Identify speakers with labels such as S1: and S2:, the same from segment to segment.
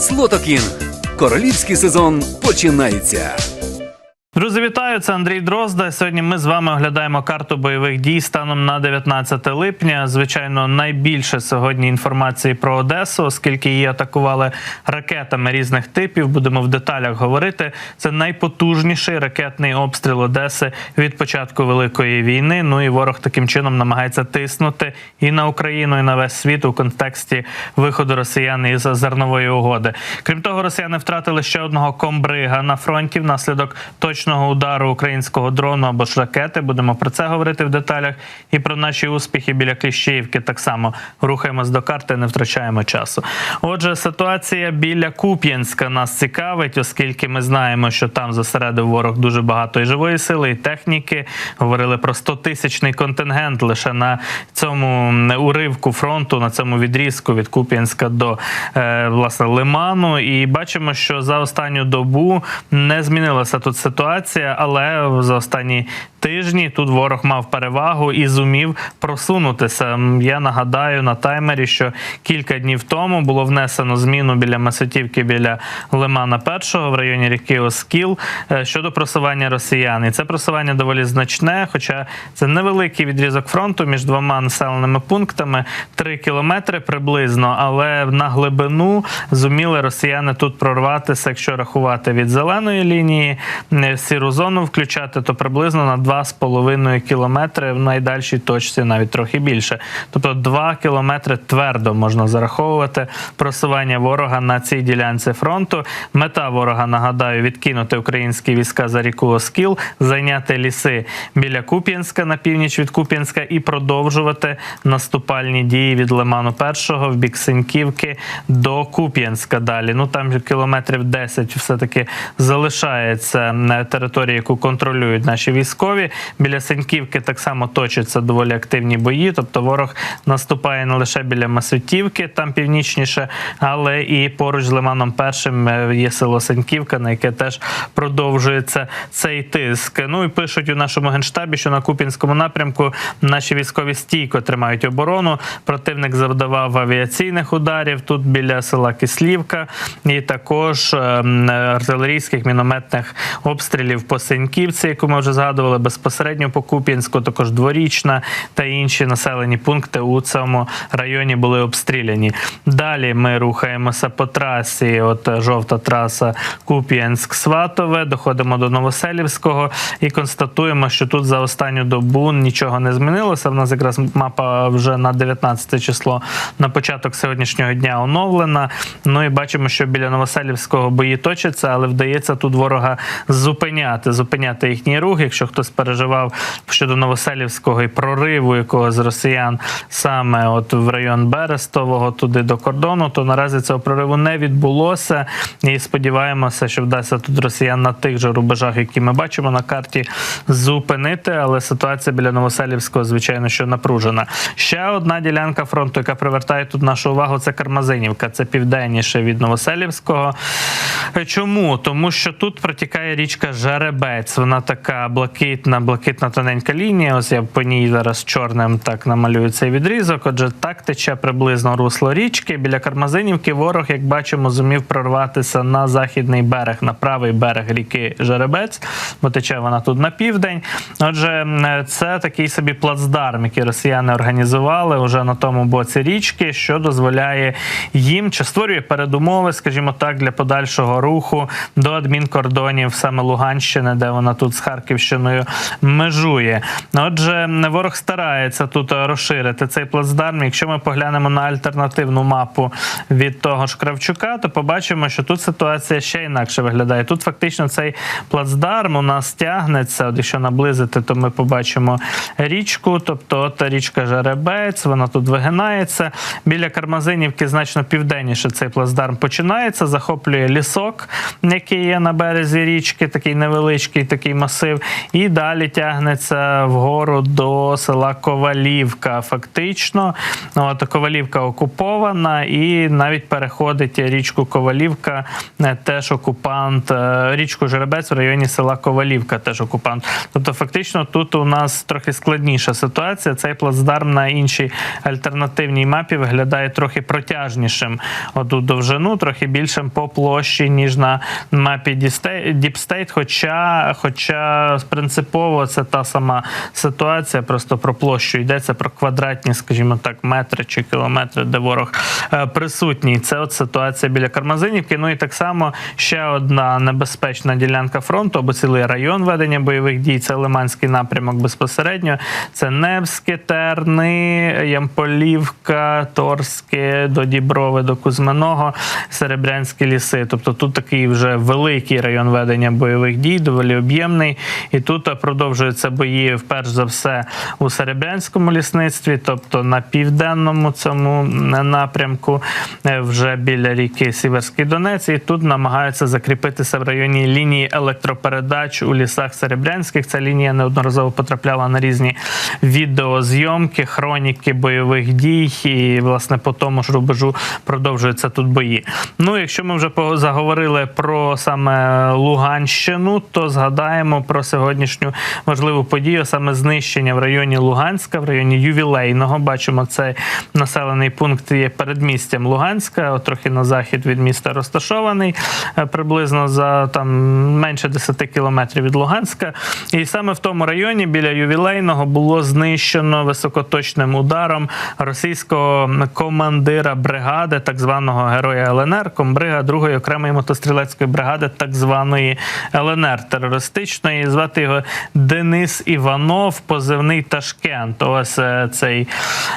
S1: Слотокінг. Королівський сезон починається.
S2: Друзі, вітаю! Це Андрій Дрозда. Сьогодні ми з вами оглядаємо карту бойових дій станом на 19 липня. Звичайно, найбільше сьогодні інформації про Одесу, оскільки її атакували ракетами різних типів. Будемо в деталях говорити. Це найпотужніший ракетний обстріл Одеси від початку великої війни. Ну і ворог таким чином намагається тиснути і на Україну, і на весь світ у контексті виходу росіян із зернової угоди. Крім того, росіяни втратили ще одного комбрига на фронті внаслідок точного удару українського дрону або ж ракети. Будемо про це говорити в деталях. І про наші успіхи біля Кліщіївки так само рухаємось до карти, не втрачаємо часу. Отже, ситуація біля Куп'янська нас цікавить, оскільки ми знаємо, що там зосередив ворог дуже багато і живої сили, і техніки. Говорили про 100-тисячний контингент лише на цьому уривку фронту, на цьому відрізку від Куп'янська до е, власне Лиману. І бачимо, що за останню добу не змінилася тут ситуація, але за останні тижні тут ворог мав перевагу і зумів просунутися. Я нагадаю на таймері, що кілька днів тому було внесено зміну біля Масютівки, біля Лимана Першого в районі ріки Оскіл е, щодо просування росіян. І це просування доволі значне, хоча це невеликий відрізок фронту між двома населеними пунктами 3 кілометри приблизно, але на глибину зуміли росіяни тут прорватися, якщо рахувати від зеленої лінії, е, сіру зону включати, то приблизно на 2,5 кілометри в найдальшій точці, навіть трохи більше. Тобто 2 кілометри твердо можна зараховувати просування ворога на цій ділянці фронту. Мета ворога, нагадаю, відкинути українські війська за ріку Оскіл, зайняти ліси біля Куп'янська на північ від Куп'янська і продовжувати наступальні дії від Лиману Першого в бік Синьківки до Куп'янська. Далі ну там кілометрів 10 все таки залишається на території, яку контролюють наші військові. Біля Синьківки так само точаться доволі активні бої. Тобто ворог наступає не лише біля Масютівки, там північніше, але і поруч з Лиманом Першим е, є село Синьківка, на яке теж продовжується цей тиск. Ну і пишуть у нашому генштабі, що на Купінському напрямку наші військові стійко тримають оборону. Противник завдавав авіаційних ударів тут біля села Кислівка, і також ем, артилерійських мінометних обстрілів по Синьківці, яку ми вже згадували безпосередньо по Куп'янську, також дворічна та інші населені пункти у цьому районі були обстріляні. Далі ми рухаємося по трасі. От жовта траса Куп'янськ-Сватове. Доходимо до Новоселівського і констатуємо, що тут за останню добу нічого не змінилося. В нас якраз мапа вже на 19 число на початок сьогоднішнього дня оновлена. Ну і бачимо, що біля Новоселівського бої точаться, але вдається тут ворога зупиняти, зупиняти їхній рух. Якщо хтось переживав щодо Новоселівського і прориву якогось з росіян саме от в район Берестового, туди до кордону, то наразі цього прориву не відбулося. І сподіваємося, що вдасться тут росіян на тих же рубежах, які ми бачимо на карті, зупинити. Але ситуація біля Новоселівського, звичайно, що напружена. Ще одна ділянка фронту, яка привертає тут нашу увагу, це Кармазинівка. Це південніше від Новоселівського. Чому? Тому що тут протікає річка Жеребець. Вона така блакитна, блакитна тоненька лінія. Ось я по ній зараз чорним так намалюю цей відрізок. Отже, так тече приблизно русло річки. Біля Кармазинівки ворог, як бачимо, зумів прорватися на західний берег, на правий берег ріки Жеребець, бо тече вона тут на південь. Отже, це такий собі плацдарм, який росіяни організували вже на тому боці річки, що дозволяє їм чи створює передумови, скажімо так, для подальшого руху до адмінкордонів саме Луганщини, де вона тут з Харківщиною межує. Отже, ворог старається тут розширити цей плацдарм. Якщо ми поглянемо на альтернативну мапу від того ж Кравчука, то побачимо, що тут ситуація ще інакше виглядає. Тут фактично цей плацдарм у нас тягнеться. От якщо наблизити, то ми побачимо річку, тобто от річка Жеребець, вона тут вигинається. Біля Кармазинівки значно південніше цей плацдарм починається, захоплює лісок, який є на березі річки, такий невеличкий такий масив, і далі тягнеться вгору до села Ковалівка. Фактично, от Ковалівка окупована, і навіть переходить річку Ковалівка, е, теж окупант, е, річку Жеребець в районі села Ковалівка, теж окупант. Тобто, фактично, тут у нас трохи складніша ситуація. Цей плацдарм на іншій альтернативній мапі виглядає трохи протяжнішим оту довжину, трохи більшим по площі, ніж на мапі Deep State, Хоча, хоча принципово це та сама ситуація, просто про площу йдеться про квадратні, скажімо так, метри чи кілометри, де ворог е, присутній. Це от ситуація біля Кармазинівки. Ну і так само ще одна небезпечна ділянка фронту або цілий район ведення бойових дій. Це Лиманський напрямок безпосередньо. Це Невське, Терни, Ямполівка, Торське, до Діброви, до Кузьминого, Серебрянські ліси. Тобто тут такий вже великий район ведення бойових дій, доволі об'ємний. І тут продовжуються бої вперше за все у Серебрянському лісництві, тобто на південному цьому напрямку, е, вже біля ріки Сіверський Донець. І тут намагаються закріпитися в районі лінії електропередач у лісах Серебрянських. Ця лінія неодноразово потрапляла на різні відеозйомки, хроніки бойових дій. І власне по тому ж рубежу продовжуються тут бої. Ну, якщо ми вже заговорили про саме Луганщину, то згадаємо про сьогоднішню важливу подію, саме знищення в районі Луганська, в районі ювілейного. Бачимо, цей населений пункт є передмістям Луганська, трохи на захід від міста розташований, е, приблизно за там менше 10 кілометрів від Луганська. І саме в тому районі біля ювілейного було знищено високоточним ударом російського командира бригади, так званого героя ЛНР, комбрига другої окремої мотострілецької бригади, так званої ЛНР терористичної. Звати його Денис Іванов, позивний Ташкент. Ось е, цей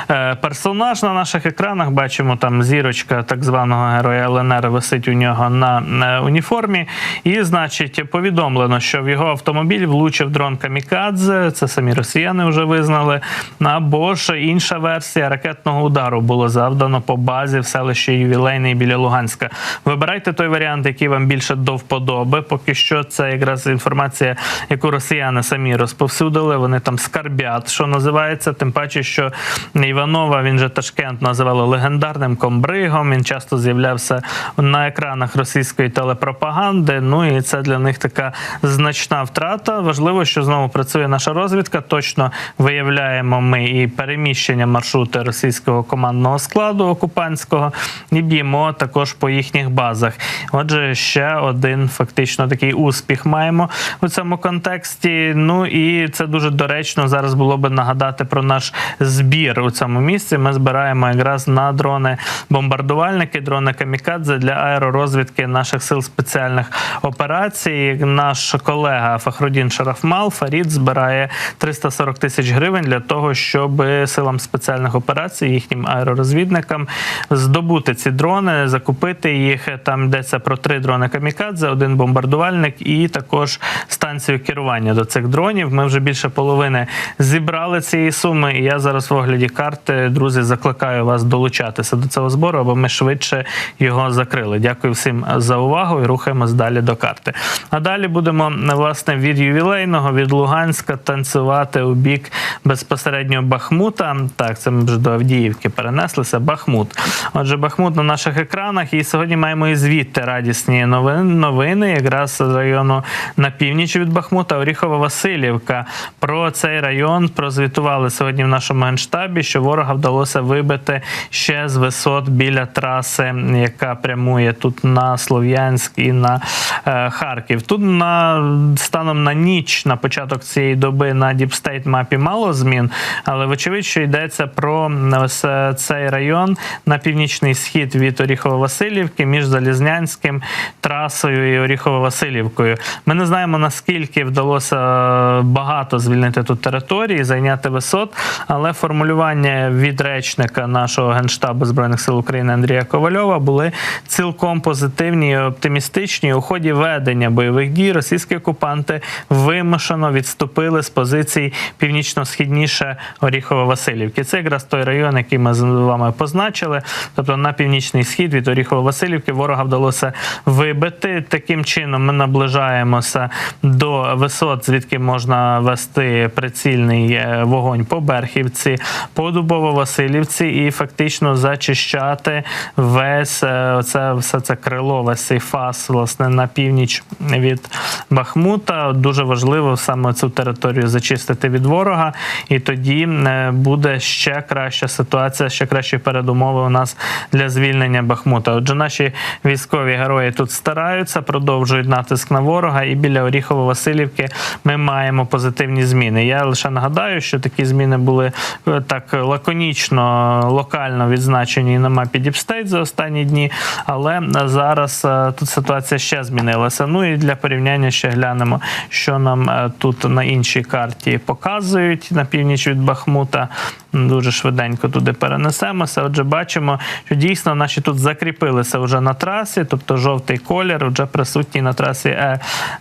S2: е, персонаж на наших екранах. Бачимо там зірочка так званого героя ЛНР висить у нього на уніформі. І, значить, повідомлено, що в його автомобіль влучив дрон Камікадзе. Це самі росіяни вже визнали. Або ж інша версія ракетного удару було завдано по базі в селищі Ювілейний біля Луганська. Вибирайте той варіант, який вам більше до вподоби. Поки що це якраз інформація, яку росіяни самі розповсюдили. Вони там скарбят, що називається. Тим паче, що Іванова він же Ташкент називали легендарним комбригом. Він часто з'являвся на екранах російської телепропаганди. Ну і це для них така значна втрата. Важливо, що знову працює наша розвідка. Точно виявляємо ми і переміщення маршрути російського командного складу окупантського, і б'ємо також по їхніх базах. Отже, ще один фактично такий успіх маємо у цьому контексті. Ну і це дуже доречно зараз було би нагадати про наш збір у цьому місці. Ми збираємо якраз на дрони бомбардувальники, дрони камікадзе для аеророзвідки наших сил спеціальних операцій. Наш колега Фахрудін Шарафмал Фарід збирає 340 тисяч гривень для того, щоб силам спеціальних операцій, їхнім аеророзвідникам здобути ці дрони, закупити їх. Там йдеться про три дрони камікадзе, один бомбардувальник і також станцію керування до цих дронів. Ми вже більше половини зібрали цієї суми. І я зараз в огляді карти, друзі, закликаю вас долучатися до цього збору, аби ми швидше його закрили. Дякую всім за увагу і рухаємось далі до карти. А далі будемо власне від ювілейного, від Луганська танцювати у бік безпосередньо Бахмута. Так, це ми вже до Авдіївки перенеслися. Бахмут. Отже, Бахмут на наших екранах. І сьогодні маємо і звідти радісні новини, новини якраз з району на північ від Бахмута, Оріхова-Василівка. Про цей район прозвітували сьогодні в нашому генштабі, що ворога вдалося вибити ще з висот біля траси, яка прямує тут на Слов'янськ і на е, Харків. Тут на станом на ніч, на початок цієї доби на Діпстейт мапі мало змін, але вочевидь, що йдеться про ось е, цей район на північний схід від Оріхово-Василівки між Залізнянським трасою і Оріхово-Василівкою. Ми не знаємо наскільки вдалося е, багато звільнити тут території, зайняти висот, але формулювання від речника нашого генштабу збройних сил України Андрія Ковальова були цілком позитивні і оптимістичні. У ході ведення бойових дій російські окупанти вимушено відступили з позицій північно-східніше Оріхово-Василівки. Це якраз той район, який ми з вами позначили. Тобто на північний схід від Оріхово-Василівки ворога вдалося вибити. Таким чином ми наближаємо наближаємося до висот, звідки можна вести прицільний е, вогонь по Берхівці, по Дубово-Василівці і фактично зачищати весь е, оце все це крило, весь цей фас власне на північ від Бахмута. Дуже важливо саме цю територію зачистити від ворога, і тоді е, буде ще краща ситуація, ще кращі передумови у нас для звільнення Бахмута. Отже, наші військові герої тут стараються, продовжують натиск на ворога, і біля Оріхово-Василівки ми маємо позитивні зміни. Я лише нагадаю, що такі зміни були е, так лаконічно, локально відзначені на мапі Діпстейт за останні дні, але зараз е, тут ситуація ще змінилася. Ну і для порівняння ще глянемо, що нам е, тут на іншій карті показують на північ від Бахмута. Дуже швиденько туди перенесемося. Отже, бачимо, що дійсно наші тут закріпилися вже на трасі, тобто жовтий колір вже присутній на трасі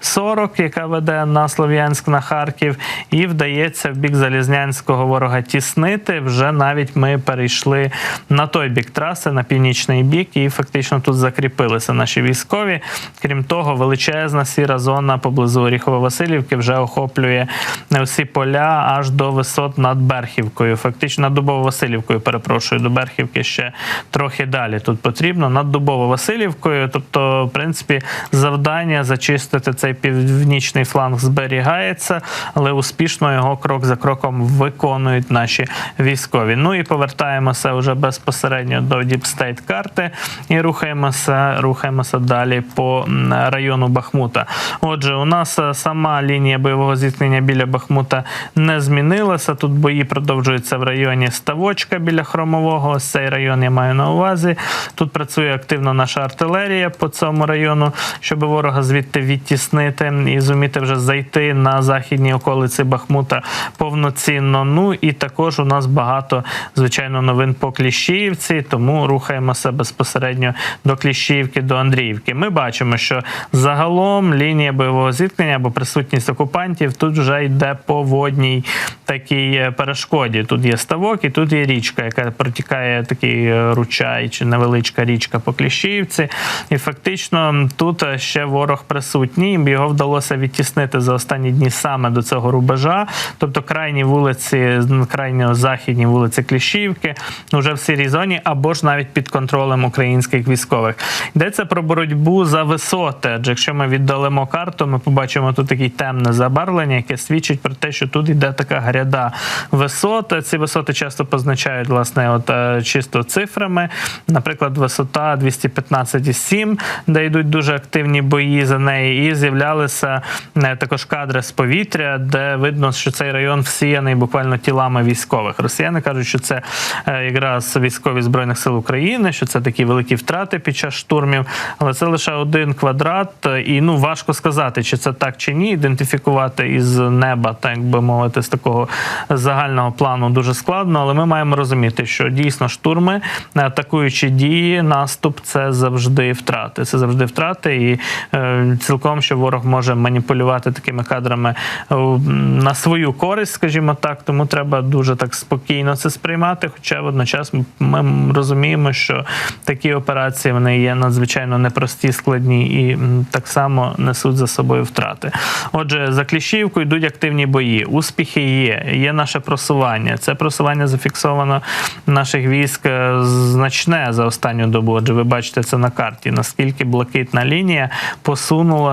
S2: Е40, яка веде на Слов'янськ на Харків, і вдається в бік Залізнянського ворога тіснити. Вже навіть ми перейшли на той бік траси, на північний бік, і фактично тут закріпилися наші військові. Крім того, величезна сіра зона поблизу Оріхово-Василівки вже охоплює всі поля аж до висот над Берхівкою. Фактично над Дубово-Василівкою, перепрошую, до Берхівки ще трохи далі. Тут потрібно над Дубово-Василівкою. Тобто, в принципі, завдання зачистити цей північний фланг зберігається, але успішно його крок за кроком виконують наші військові. Ну і повертаємося вже безпосередньо до діпстейт карти і рухаємося, рухаємося далі по району Бахмута. Отже, у нас е, сама лінія бойового зіткнення біля Бахмута не змінилася. Тут бої продовжуються в районі Ставочка біля Хромового. Ось цей район я маю на увазі. Тут працює активно наша артилерія по цьому району, щоб ворога звідти відтіснити і зуміти вже зайти на західні околиці Бахмута повноцінно. Ну і також у нас багато звичайно новин по Кліщіївці, тому рухаємося безпосередньо до Кліщіївки, до Андріївки. Ми бачимо, що загалом лінія бойового зіткнення або присутність окупантів тут вже йде по водній такій е, перешкоді. Тут є ставок, і тут є річка, яка протікає такий е, ручай чи невеличка річка по Кліщіївці. І фактично тут е, ще ворог присутній. Його вдалося відтіснити за останні дні саме до цього рубежа. Тобто крайні вулиці, крайньо західні вулиці Кліщіївки вже в сірій зоні або ж навіть під контролем українських військових. Йдеться про боротьбу за висоти. Адже якщо ми віддалимо карту, ми побачимо тут таке темне забарвлення, яке свідчить про те, що тут йде така гряда висот. Ці висоти часто позначають власне, от е, чисто цифрами. Наприклад, висота 215,7, де йдуть дуже активні бої за неї, і з'являлися е, також кадри з повітря, де видно, що цей район всіяний буквально тілами військових. Росіяни кажуть, що це е, якраз військові збройних сил України, що це такі великі втрати під час штурмів, але це лише один квадрат, е, і ну важко сказати, чи це так чи ні. Ідентифікувати із неба, так би мовити, з такого загального плану дуже складно. Але ми маємо розуміти, що дійсно штурми, атакуючі дії, наступ це завжди втрати. Це завжди втрати, і е, цілком що ворог може маніпулювати такими кадрами е, на свою користь, скажімо так. Тому треба дуже так спокійно це сприймати. Хоча водночас ми розуміємо, що такі операції вони є надзвичайно непрості, складні і так само несуть за собою втрати. Отже, за Кліщівку йдуть активні бої. Успіхи є. Є наше просування. Це просування зафіксовано наших військ е, значне за останню добу. Отже, ви бачите це на карті. Наскільки блакитна лінія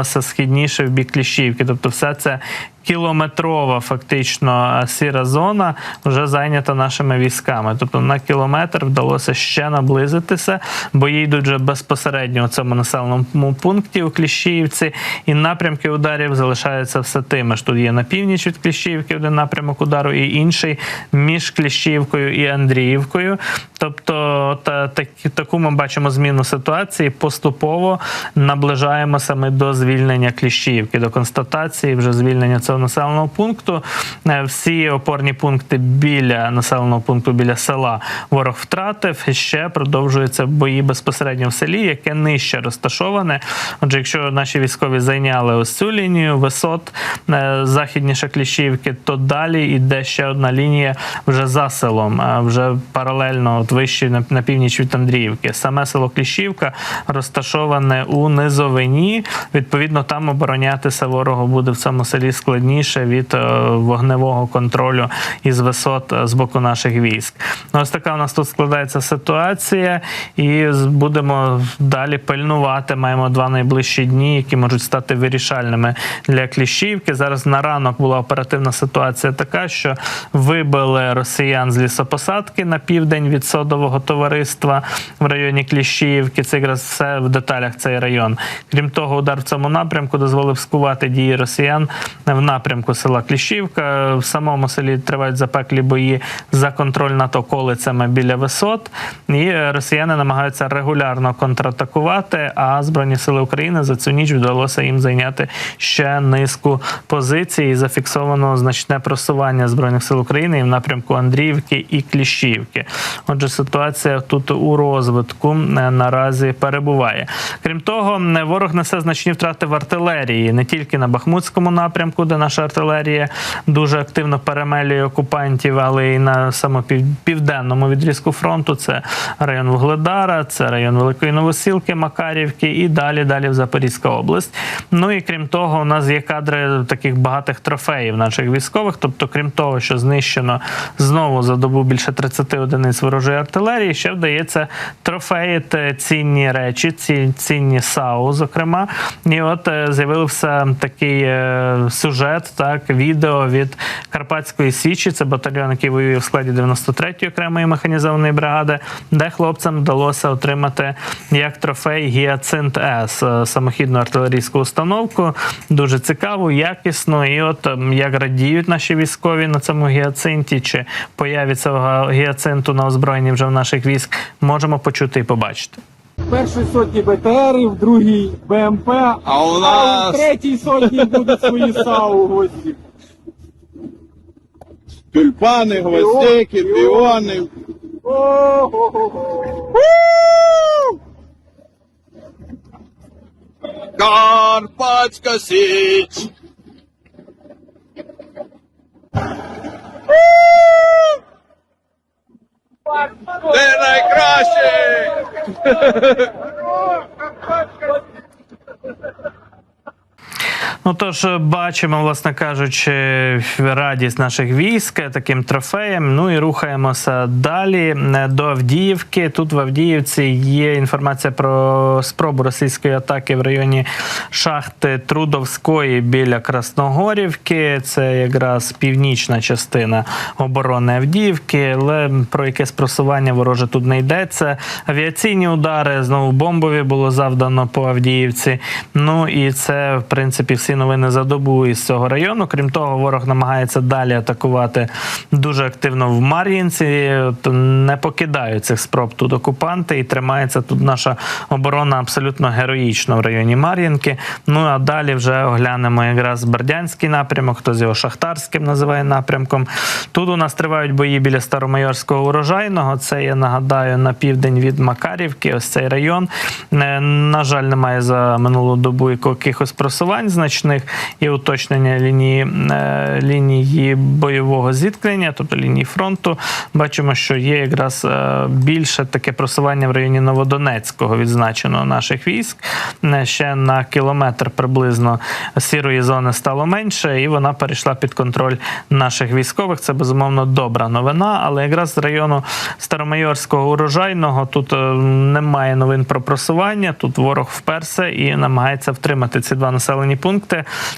S2: посунулася східніше в бік Кліщівки. Тобто, все це кілометрова фактично сіра зона вже зайнята нашими військами. Тобто на кілометр вдалося ще наблизитися, бої йдуть вже безпосередньо у цьому населеному пункті у Кліщіївці, і напрямки ударів залишаються все тими ж. Тут є на північ від Кліщіївки один напрямок удару, і інший між Кліщіївкою і Андріївкою. Тобто, та, так, таку ми бачимо зміну ситуації. Поступово наближаємося ми до звільнення Кліщіївки, до констатації вже звільнення цього населеного пункту. Е, Всі опорні пункти біля населеного пункту, біля села ворог втратив. Ще продовжуються бої безпосередньо в селі, яке нижче розташоване. Отже, якщо наші військові зайняли ось цю лінію висот е, західніше Кліщівки, то далі йде ще одна лінія вже за селом, а вже паралельно от вище на північ від Андріївки. Саме село Кліщівка розташоване у низовині. Відповідно, там оборонятися ворогу буде в цьому селі складніше від е, вогневого контролю із висот е, з боку наших військ. Ну, ось така у нас тут складається ситуація, і будемо далі пильнувати. Маємо два найближчі дні, які можуть стати вирішальними для Кліщівки. Зараз на ранок була оперативна ситуація така, що вибили росіян з лісопосадки на південь від содового товариства в районі Кліщівки. Це якраз все в деталях цей район. Крім того, удар в цьому напрямку дозволив скувати дії росіян в напрямку села Кліщівка. В самому селі тривають запеклі бої за контроль над околицями біля висот. І росіяни намагаються регулярно контратакувати. А Збройні сили України за цю ніч вдалося їм зайняти ще низку позицій. І зафіксовано значне просування збройних сил України і в напрямку Андріївки і Кліщівки. Отже, ситуація тут у розвитку е, наразі перебуває. Крім того, ворог несе значні втрати в артилерії не тільки на Бахмутському напрямку, де наша артилерія дуже активно перемелює окупантів, але й на самопівденному відрізку фронту. Це район Вугледара, це район Великої Новосілки, Макарівки і далі далі в Запорізька область. Ну і крім того, у нас є кадри таких багатих трофеїв наших військових. Тобто, крім того, що знищено знову за добу більше 30 одиниць ворожої артилерії, ще вдається трофеїти цінні речі, ці цінні САУ, зокрема. І от е, з'явився такий е, сюжет, так, відео від Карпатської Січі, це батальйон, який воює в складі 93-ї окремої механізованої бригади, де хлопцям вдалося отримати як трофей Гіацинт С, е, самохідну артилерійську установку. Дуже цікаву, якісну. І от як радіють наші військові на цьому гіацинті, чи появі цього гіацинту на озброєнні вже в наших військ, можемо почути і побачити.
S3: Першій сотні БТРів, в другій БМП,
S4: А у
S3: а в третій сотні будуть свої САУ гості.
S4: тюльпани, гвоздики, піони. Карпатська Січ. Ти найкращий!
S2: Ну тож е, бачимо, власне кажучи, радість наших військ таким трофеєм. Ну і рухаємося далі е, до Авдіївки. Тут в Авдіївці є інформація про спробу російської атаки в районі шахти Трудовської біля Красногорівки. Це якраз північна частина оборони Авдіївки, але про якесь просування вороже тут не йдеться. Авіаційні удари знову бомбові було завдано по Авдіївці. Ну і це в принципі всі новини за добу із цього району. Крім того, ворог намагається далі атакувати дуже активно в Мар'їнці. Не покидають цих спроб тут окупанти, і тримається тут наша оборона абсолютно героїчно в районі Мар'їнки. Ну а далі вже оглянемо якраз Бердянський напрямок, хто з його шахтарським називає напрямком. Тут у нас тривають бої біля Старомайорського урожайного. Це я нагадаю на південь від Макарівки. Ось цей район. Е, На жаль, немає за минулу добу якихось просувань значних і уточнення лінії е, лінії бойового зіткнення, тобто лінії фронту. Бачимо, що є якраз е, більше таке просування в районі Новодонецького відзначено наших військ. Е, Ще на кілометр приблизно сірої зони стало менше, і вона перейшла під контроль наших військових. Це безумовно добра новина. Але якраз з району Старомайорського урожайного тут немає новин про просування. Тут ворог вперся і намагається втримати ці два населені пункти.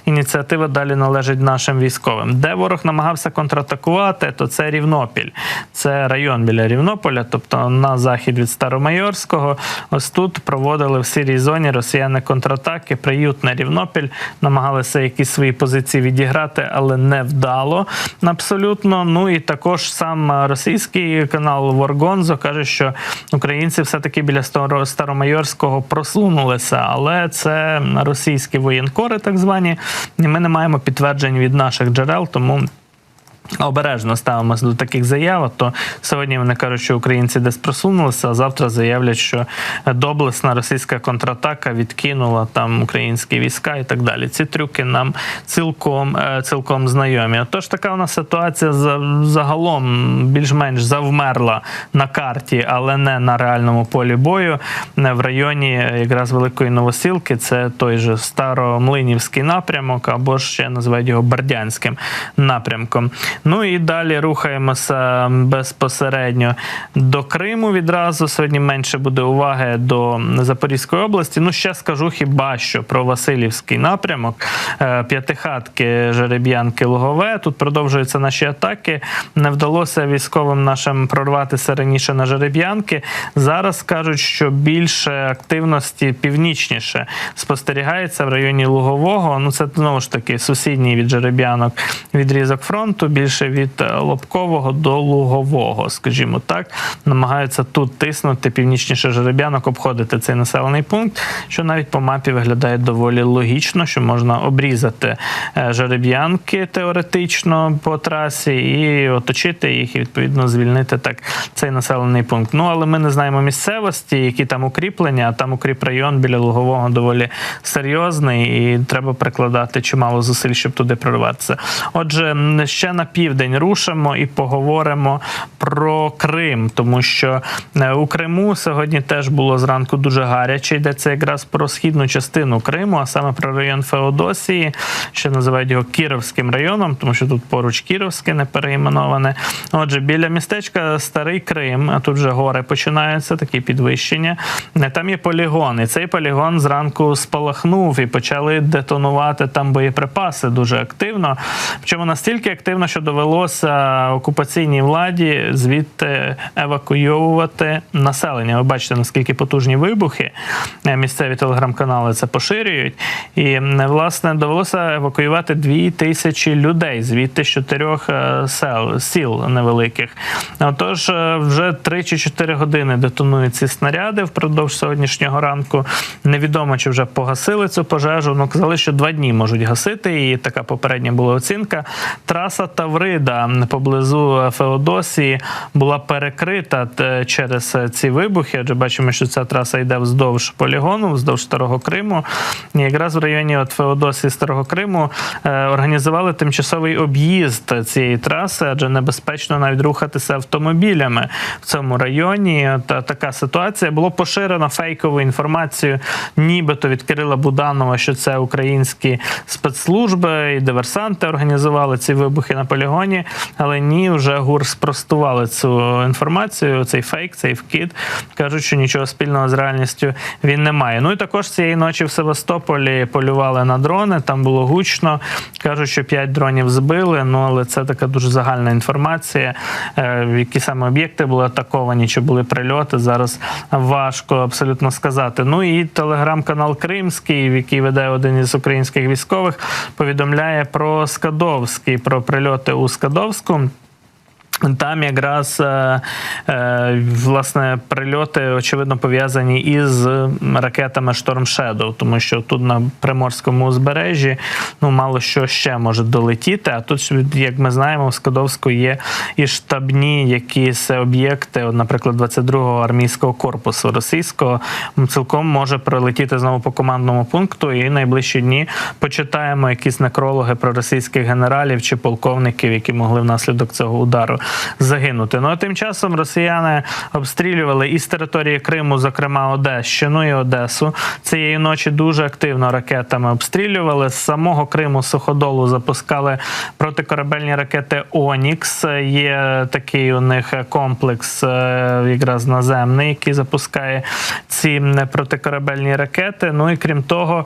S2: Ініціатива далі належить нашим військовим. Де ворог намагався контратакувати, то це Рівнопіль, це район біля Рівнополя, тобто на захід від Старомайорського. Ось тут проводили в сірій зоні росіяни контратаки. Приютне Рівнопіль намагалися якісь свої позиції відіграти, але не вдало абсолютно. Ну і також сам російський канал Воргонзо каже, що українці все-таки біля Старомайорського просунулися, але це російські воєнкори, так звані. звані. Ми не маємо підтверджень від наших джерел, тому. Обережно ставимося до таких заяв. То сьогодні вони кажуть, що українці десь просунулися, а завтра заявлять, що доблесна російська контратака відкинула там українські війська і так далі. Ці трюки нам цілком е, цілком знайомі. Отож, така у нас ситуація за- загалом більш-менш завмерла на карті, але не на реальному полі бою. Не в районі е, якраз Великої Новосілки. Це той же Старомлинівський напрямок, або ж ще називають його Бердянським напрямком. Ну і далі рухаємося безпосередньо до Криму. Відразу сьогодні менше буде уваги до Запорізької області. Ну ще скажу хіба що про Васильівський напрямок, Е, п'ятихатки, жереб'янки, Лугове. Тут продовжуються наші атаки. Не вдалося військовим нашим прорватися раніше на жереб'янки. Зараз кажуть, що більше активності північніше спостерігається в районі Лугового. Ну це знову ж таки сусідній від жереб'янок відрізок фронту, більше від е, Лобкового до Лугового, скажімо так, намагаються тут тиснути північніше жереб'янок, обходити цей населений пункт, що навіть по мапі виглядає доволі логічно, що можна обрізати е, жереб'янки теоретично по трасі і оточити їх, і відповідно звільнити так цей населений пункт. Ну але ми не знаємо місцевості, які там укріплення, а там укріп район біля Лугового доволі серйозний, і треба прикладати чимало зусиль, щоб туди прорватися. Отже, ще на південь рушимо і поговоримо про Крим, тому що е, у Криму сьогодні теж було зранку дуже гаряче. Йдеться якраз про східну частину Криму, а саме про район Феодосії, що називають його Кіровським районом, тому що тут поруч Кіровське не переіменоване. Отже, біля містечка Старий Крим, а тут вже гори починаються, такі підвищення. Е, Там є полігон, і цей полігон зранку спалахнув і почали детонувати там боєприпаси дуже активно. Причому настільки активно, що довелося окупаційній владі звідти евакуйовувати населення. Ви бачите, наскільки потужні вибухи Е, місцеві телеграм-канали це поширюють. І власне довелося евакуювати дві тисячі людей звідти з чотирьох е, сел сіл невеликих. Отож, е, вже 3 чи 4 години детонують ці снаряди впродовж сьогоднішнього ранку. Невідомо, чи вже погасили цю пожежу. Ну казали, що два дні можуть гасити. І така попередня була оцінка. Траса Таврида поблизу Феодосії була перекрита е, через е, ці вибухи. Адже бачимо, що ця траса йде вздовж полігону, вздовж Старого Криму. І якраз в районі от Феодосії Старого Криму е, організували тимчасовий об'їзд цієї траси, адже небезпечно навіть рухатися автомобілями в цьому районі. Та така ситуація було поширено фейкову інформацію, нібито від Кирила Буданова, що це українські спецслужби і диверсанти організували ці вибухи на полігоні. Але ні, вже ГУР спростували цю інформацію, цей фейк, цей вкид. Кажуть, що нічого спільного з реальністю він не має. Ну і також цієї ночі в Севастополі полювали на дрони. Там було гучно. Кажуть, що 5 дронів збили. Ну але це така дуже загальна інформація. Е, Які саме об'єкти були атаковані, чи були прильоти. Зараз важко абсолютно сказати. Ну і телеграм-канал Кримський, в який веде один із українських військових, повідомляє про Скадовський, про прильоти у Скадовську. Там якраз е, е, власне прильоти очевидно пов'язані із ракетами Storm Shadow, тому що тут на приморському узбережжі ну мало що ще може долетіти. А тут, як ми знаємо, в Скадовську є і штабні якісь об'єкти, наприклад, 22-го армійського корпусу російського, цілком може прилетіти знову по командному пункту. І найближчі дні почитаємо якісь некрологи про російських генералів чи полковників, які могли внаслідок цього удару загинути. Ну а тим часом росіяни обстрілювали із території Криму, зокрема Одещину і Одесу. Цієї ночі дуже активно ракетами обстрілювали. З самого Криму суходолу запускали протикорабельні ракети Онікс. Є такий у них комплекс, е, якраз наземний, який запускає ці протикорабельні ракети. Ну і крім того,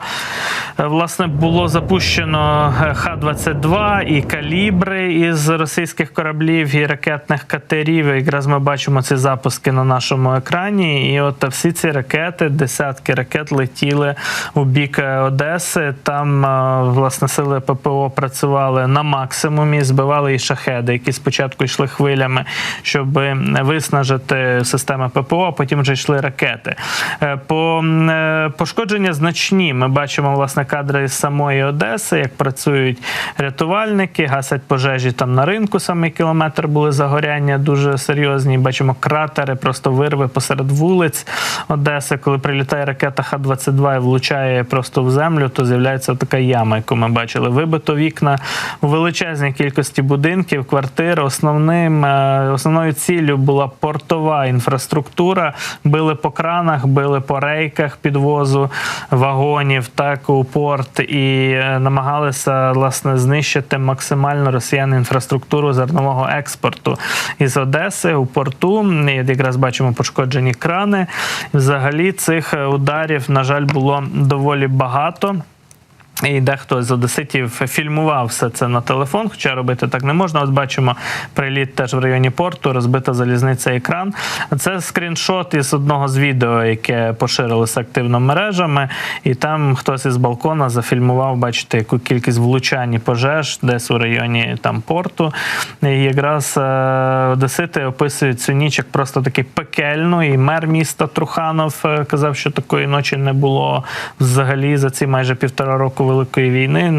S2: власне було запущено е, Х-22 і калібри із російських кораблів. Ракетних катерів. Якраз ми бачимо ці запуски на нашому екрані. І от всі ці ракети, десятки ракет летіли у бік е, Одеси. Там е, власне сили ППО працювали на максимумі, збивали і шахеди, які спочатку йшли хвилями, щоб виснажити системи ППО, а потім вже йшли ракети. Е, По е, пошкодження значні. Ми бачимо власне кадри з самої Одеси, як працюють рятувальники, гасять пожежі там на ринку. Саме кілометр були загоряння дуже серйозні. Бачимо кратери, просто вирви посеред вулиць Одеси. Коли прилітає ракета Х-22 і влучає просто в землю, то з'являється така яма, яку ми бачили. Вибито вікна у величезній кількості будинків, квартир. Основним е, основною ціллю була портова інфраструктура. Били по кранах, били по рейках підвозу вагонів, так у порт і е, намагалися власне знищити максимально росіяни інфраструктуру зернового експорту із Одеси у порту. І якраз бачимо пошкоджені крани. Взагалі цих ударів, на жаль, було доволі багато. І дехто з одеситів фільмував все це на телефон, хоча робити так не можна. Ось бачимо приліт теж в районі порту, розбита залізниця екран. Це скріншот із одного з відео, яке поширилося активно мережами, і там хтось із балкона зафільмував, бачите, яку кількість влучань і пожеж десь у районі там порту. І якраз е, одесити описують цю ніч як просто таки пекельну. І мер міста Труханов е, казав, що такої ночі не було взагалі за ці майже півтора року великої війни.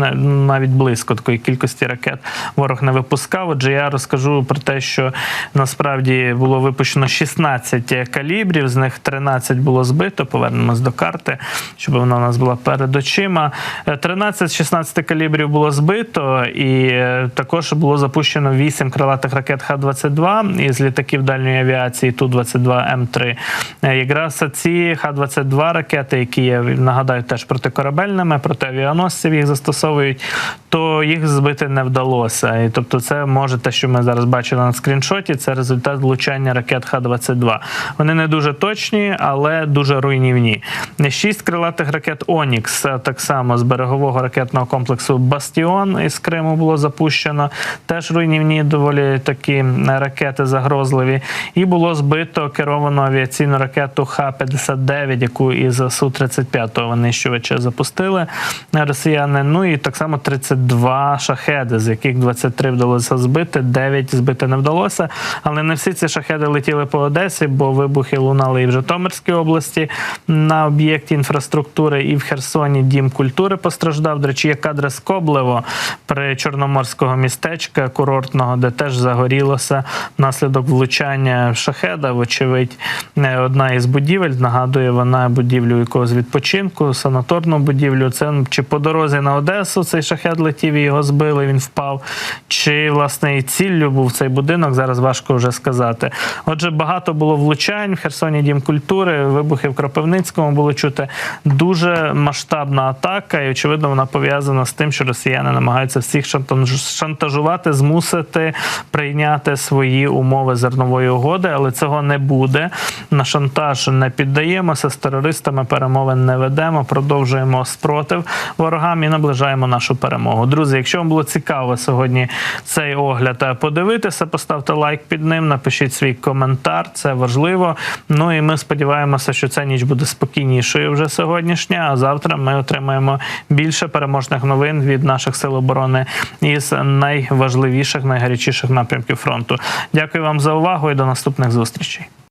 S2: Навіть близько такої кількості ракет ворог не випускав. Отже, я розкажу про те, що насправді було випущено 16 калібрів, з них 13 було збито. Повернемось до карти, щоб вона у нас була перед очима. Е, 13 з 16 калібрів було збито, і е, також було запущено 8 крилатих ракет Х-22 із літаків дальньої авіації Ту-22М3. Е, Якраз ці Х-22 ракети, які є, нагадаю, теж протикорабельними, проти авіаносців їх застосовують, то їх збити не вдалося. І тобто, це може те, що ми зараз бачили на скріншоті, це результат влучання ракет Х-22. Вони не дуже точні, але дуже руйнівні. Шість крилатих ракет Онікс так само з берегового ракетного комплексу Бастіон із Криму було запущено. Теж руйнівні доволі такі ракети загрозливі. І було збито керовану авіаційну ракету Х-59, яку із Су-35 винищувача запустили росіяни. Ну і так само 32 шахеди, з яких 23 вдалося збити, 9 збити не вдалося. Але не всі ці шахеди летіли по Одесі, бо вибухи лунали і в Житомирській області на об'єкті інфраструктури, і в Херсоні дім культури постраждав. До речі, є кадри з Коблево при Чорноморського містечка курортного, де теж загорілося внаслідок влучання шахеда. Вочевидь, одна із будівель нагадує вона будівлю якогось відпочинку, санаторну будівлю. Це чи по дорозі на Одесу цей шахет летів і його збили, він впав. Чи власне і ціллю був цей будинок? Зараз важко вже сказати. Отже, багато було влучань в Херсоні Дім культури, вибухи в Кропивницькому було чути. Дуже масштабна атака, і очевидно, вона пов'язана з тим, що росіяни намагаються всіх шантаж- шантажувати, змусити прийняти свої умови зернової угоди, але цього не буде. На шантаж не піддаємося з терористами. Перемовин не ведемо, продовжуємо спротив ворогам і наближаємо нашу перемогу. Друзі, якщо вам було цікаво сьогодні цей огляд е, подивитися, поставте лайк під ним, напишіть свій коментар. Це важливо. Ну і ми сподіваємося, що ця ніч буде спокійнішою вже сьогоднішня. А завтра ми отримаємо більше переможних новин від наших сил оборони із найважливіших, найгарячіших напрямків фронту. Дякую вам за увагу і до наступних зустрічей.